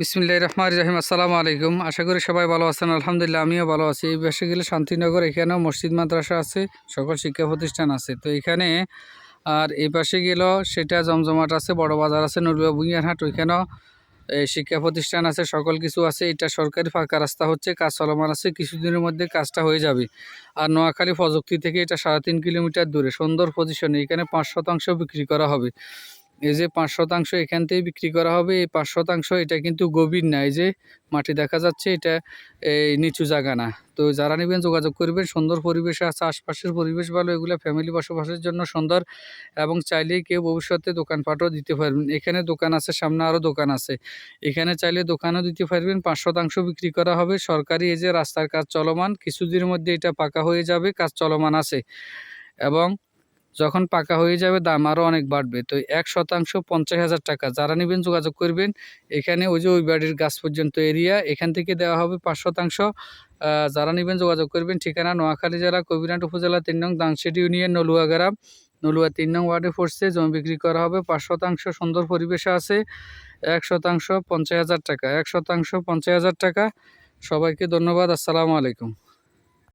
বিসমিল্লাহ রহমান রহিম। আসসালামু আলাইকুম। আশা করি সবাই ভালো আছেন। আলহামদুলিল্লাহ, আমিও ভালো আছি। এই পাশে গেলে শান্তিনগর, এখানেও মসজিদ, মাদ্রাসা আছে, সকল শিক্ষা প্রতিষ্ঠান আছে। তো এখানে, আর এই পাশে গেলেও সেটা জমজমাট আছে, বড় বাজার আছে নলুয়া বুইয়ারহাট ওইখানেও শিক্ষা প্রতিষ্ঠান আছে, সকল কিছু আছে। এটা সরকারি ফাঁকা রাস্তা হচ্ছে, কাজ চলমান আছে, কিছুদিনের মধ্যে কাজটা হয়ে যাবে। আর নোয়াখালী প্রযুক্তি থেকে এটা সাড়ে তিন কিলোমিটার দূরে, সুন্দর পজিশনে এখানে পাঁচ শতাংশ বিক্রি করা হবে। এই যে পাঁচ শতাংশ এখান থেকে বিক্রি করা হবে, এই পাঁচ শতাংশ এটা কিন্তু গভীর না, এই যে মাটি দেখা যাচ্ছে এটা, এই নিচু জায়গা না। তো যারা নেবেন যোগাযোগ করবেন, সুন্দর পরিবেশ আছে, আশপাশের পরিবেশ ভালো, এগুলো ফ্যামিলি বসবাসের জন্য সুন্দর এবং চাইলে কেউ ভবিষ্যতে দোকানপাটও দিতে পারবেন। এখানে দোকান আছে, সামনে আরও দোকান আছে। এখানে চাইলে দোকানও দিতে পারবেন, পাঁচ শতাংশ বিক্রি করা হবে। সরকারি এই যে রাস্তার কাজ চলমান, কিছুদিনের মধ্যে এটা পাকা হয়ে যাবে, কাজ চলমান আছে। এবং যখন পাকা হয়ে যাবে দাম আরও অনেক বাড়বে। তো এক শতাংশ পঞ্চাশ হাজার টাকা। যারা নেবেন, যোগাযোগ করবেন। এখানে ওই যে ওই বাড়ির গাছ পর্যন্ত এরিয়া, এখান থেকে দেওয়া হবে পাঁচ শতাংশ। যারা নেবেন, যোগাযোগ করবেন। ঠিকানা নোয়াখালী জেলা কবিরাট উপজেলা তিন নং, দাংশেড ইউনিয়ন নলুয়া গ্রাম নলুয়া তিন নং ওয়ার্ডে পড়ছে। জমি বিক্রি করা হবে পাঁচ শতাংশ। সুন্দর পরিবেশে আছে। এক শতাংশ পঞ্চাশ হাজার টাকা। এক শতাংশ পঞ্চাশ হাজার টাকা। সবাইকে ধন্যবাদ। আসসালামু আলাইকুম।